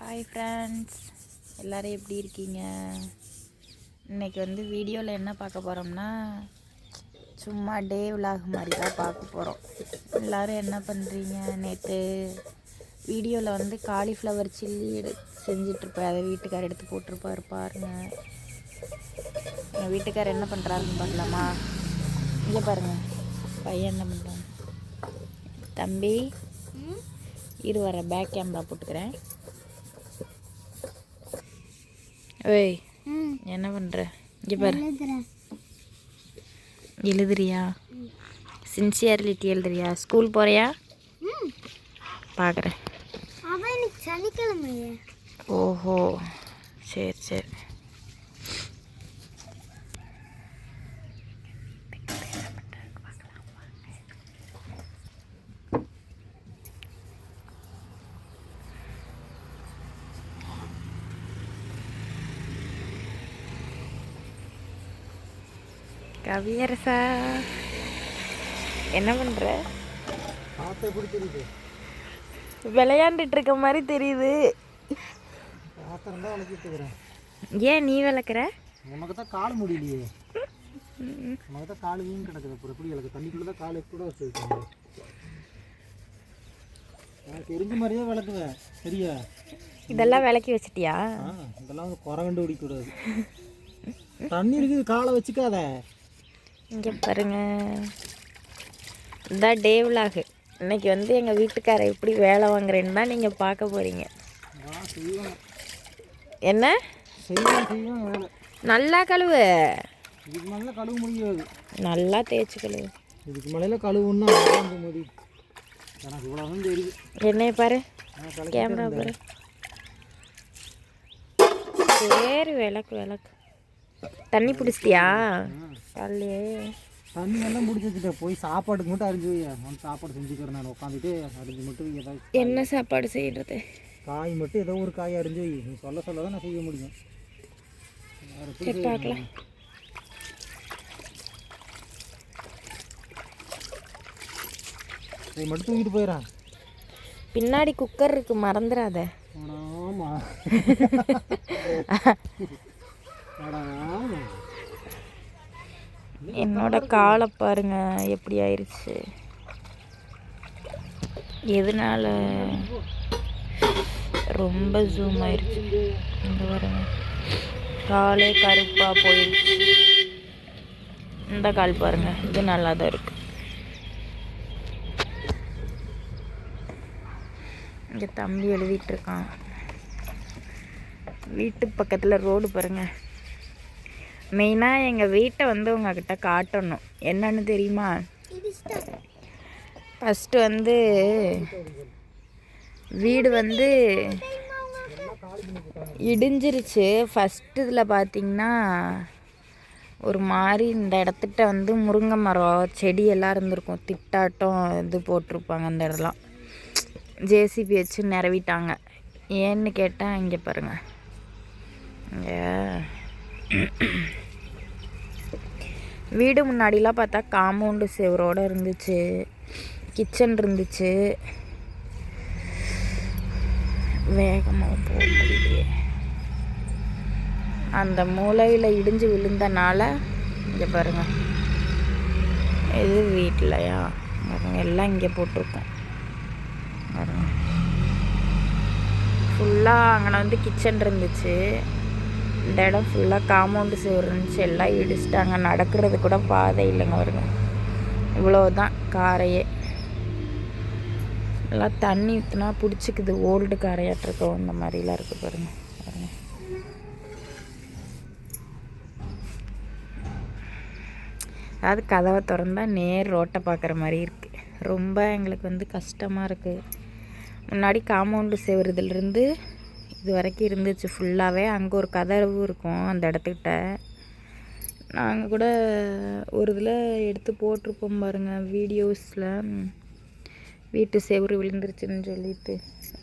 Hi friends எல்லோரும் எப்படி இருக்கீங்க? இன்னைக்கு வந்து வீடியோவில் என்ன பார்க்க போகிறோம்னா சும்மா டே விலாக் மாதிரி தான் பார்க்க போகிறோம் எல்லோரும் என்ன பண்ணுறீங்க நேற்று வீடியோவில் வந்து காலிஃப்ளவர் சில்லி எடு செஞ்சிட்ருப்பேன் அதை வீட்டுக்கார் எடுத்து போட்டிருப்பாரு பாருங்க. எங்கள் வீட்டுக்கார் என்ன பண்ணுறாருன்னு பார்க்கலாமா? இங்கே பாருங்கள் பையன் என்ன பண்ணுறான் தம்பி இரு வர பேக் கேமரா போட்டுக்கிறேன். ஓய் என்ன பண்ணுற இங்கே பாரு. எழுதுறியா? சின்சியர்லிட்டி எழுதுறியா? ஸ்கூல் போறியா? பார்க்குறேன் ஓஹோ. சரி சரி. கவியரசா? என்ன தெரியுது விளையாண்டுட்டு இருக்க மாதிரி தெரியுது. ஏன் நீ விளக்குற? உனக்கு தான் கால் முடியலையே. உனக்கு தான் கால் வீண் கிடக்குது அப்புறம் எப்படி எனக்கு தண்ணிக்குள்ளே தான் கால் கூட வச்சுருக்கேன். எனக்கு தெரிஞ்ச மாதிரியே விளக்குவேன். சரியா? இதெல்லாம் விளக்கி வச்சிட்டியா? இதெல்லாம் வந்து குறை கண்டுபிடிக்கக்கூடாது தண்ணி இருக்குது காலை வச்சுக்காத. இங்கே பாருங்க. இதான் டே விலாகு. இன்னைக்கு வந்து எங்கள் வீட்டுக்காரை எப்படி வேலை வாங்குறேன்னு தான் நீங்கள் பார்க்க போகிறீங்க என்ன? நல்லா கழுவு. கழுவ முடியாது நல்லா தேய்ச்சி கழுவு. இதுக்கு மேலே கழுவுன்னா என்னைய பாரு கேமரா பாரு. சரி விளக்கு விளக்கு. தண்ணி பிடிச்சிட்டியா? காலையே தண்ணி எல்லாம் முடிச்சு வச்சுட்டேன் போய் சாப்பாட்டுக்கு மட்டும் அரிஞ்சு வந்து சாப்பாடு செஞ்சுக்கிறேன் நான் உட்காந்துட்டு அரிஞ்சு மட்டும் ஏதாவது என்ன சாப்பாடு செய்கிறது காய் மட்டும் ஏதோ ஒரு காய் அரிஞ்சு வை. நீ சொல்ல சொல்ல தான் நான் செய்ய முடியும். பார்க்கலாம்? இதை மட்டும் தூக்கிட்டு போயிடறேன் பின்னாடி குக்கர் இருக்கு மறந்துடாத. ஆமா அட ஆமா. என்னோட காலை பாருங்க எப்படி ஆயிடுச்சு எதனால ரொம்ப ஜூம் ஆயிடுச்சு இந்த பாருங்க. காலே கருப்பாக போயிடுச்சு இந்த கால் பாருங்க இது நல்லா தான் இருக்கு. இங்கே தம்பி எழுதிட்டு இருக்கான். வீட்டு பக்கத்தில் ரோடு பாருங்க. மெயினாக எங்கள் வீட்டை வந்து உங்ககிட்ட காட்டணும். என்னன்னு தெரியுமா? ஃபஸ்ட்டு வந்து வீடு வந்து இடிஞ்சிருச்சு. ஃபஸ்ட்டு இதில் பார்த்தீங்கன்னா ஒரு மாதிரி இந்த இடத்துட்ட வந்து முருங்கை மரம் செடி எல்லாம் இருந்திருக்கும். திட்டாட்டம் இது போட்டிருப்பாங்க அந்த இடம்லாம். ஜேசிபி வச்சு நிறவிட்டாங்க ஏன்னு கேட்டால் இங்கே பாருங்கள் இங்கே வீடு முன்னாடிலாம் பார்த்தா காம்பவுண்டு செவரோடு இருந்துச்சு கிச்சன் இருந்துச்சு. வேகமாக போக முடியலையே. அந்த மூலையில் இடிஞ்சு விழுந்தனால இங்கே பாருங்கள் இது வீட்டிலையா பாருங்கள் எல்லாம் இங்கே போட்டிருக்கோம். பாருங்கள் ஃபுல்லாக அங்கே வந்து கிச்சன் இருந்துச்சு. இந்த இடம் ஃபுல்லாக காம்பவுண்டு சுவர் இருந்துச்சு. எல்லாம் இடிச்சிட்டாங்க. நடக்கிறது கூட பாதை இல்லைங்க வருங்க இவ்வளோ தான் காரையே. எல்லாம் தண்ணி ஊற்றினா பிடிச்சிக்குது. ஓல்டு காரையாட்டிருக்கோம் இந்த மாதிரிலாம் இருக்குது பாருங்கள் அதாவது கதவை திறந்தால் நேர் ரோட்டை பார்க்குற மாதிரி இருக்குது ரொம்ப எங்களுக்கு வந்து கஷ்டமாக இருக்குது முன்னாடி காம்பவுண்டு செய்வதுலேருந்து இது வரைக்கும் இருந்துச்சு ஃபுல்லாகவே அங்கே ஒரு கதவு இருக்கும் அந்த இடத்துக்கிட்ட. நாங்கள் கூட ஒரு இதில் எடுத்து போட்டிருப்போம் பாருங்கள் வீடியோஸில் வீட்டு செவுறு விழுந்துருச்சுன்னு சொல்லிட்டு.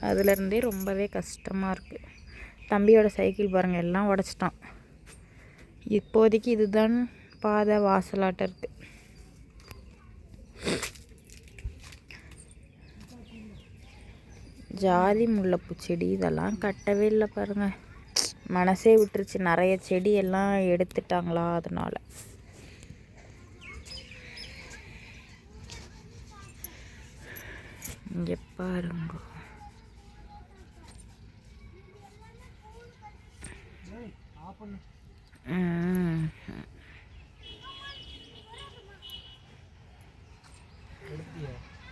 அதுலேருந்தே ரொம்பவே கஷ்டமாக இருக்குது தம்பியோட சைக்கிள் பாருங்கள் எல்லாம் உடச்சிட்டான். இப்போதைக்கு இதுதான் பாதை வாசலாட்டம் இருக்குது ஜாதி முல்லைப்பூ செடி இதெல்லாம் கட்டவே இல்லை பாருங்க. மனசே விட்டுருச்சு. நிறைய செடி எல்லாம் எடுத்துட்டாங்களா அதனால. இங்கே பாருங்க. ஆஃப்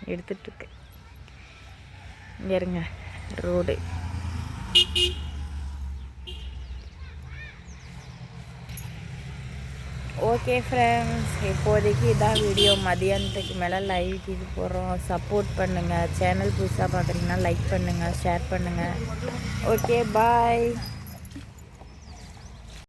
எடுத்துட்டு இங்கே இருங்க. ரோடு. ஓகே ஃப்ரெண்ட்ஸ் இப்போதைக்கு இதான் வீடியோ மதியானத்துக்கு மேலே லைவ் இது போடுறோம். சப்போர்ட் பண்ணுங்கள் சேனல் புதுசாக பார்க்குறீங்கன்னா லைக் பண்ணுங்கள் ஷேர் பண்ணுங்கள் ஓகே பாய்